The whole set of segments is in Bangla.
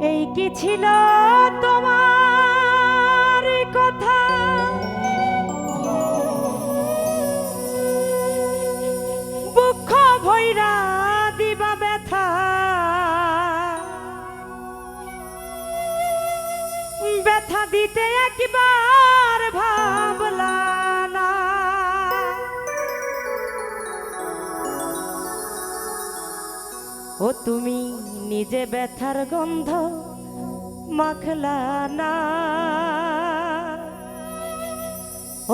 এই কি ছিল তোমার কথা? বুক ভৈরা দিবা ব্যথা। ব্যথা দিতে একবার ভাবলা না। ও তুমি নিজে ব্যথার গন্ধ মাখলা না।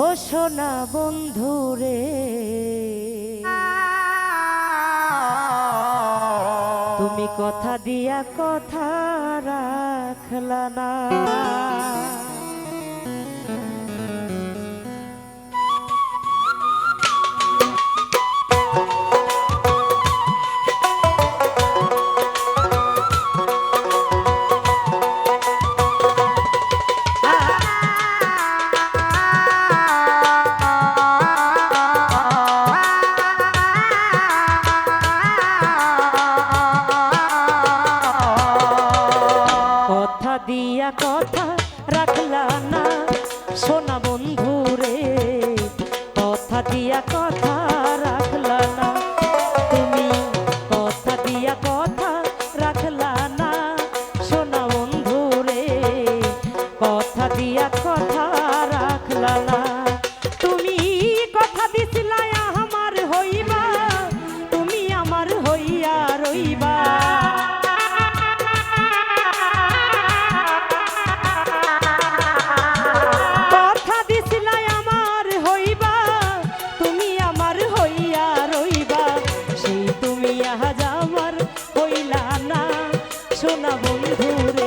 ও সোনা বন্ধু রে। তুমি কথা দিয়া কথা রাখলা না। বন্ধুরে কথা দিয়া কথা বন্ধুর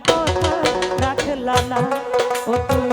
কথা রাখলা না ও তুমি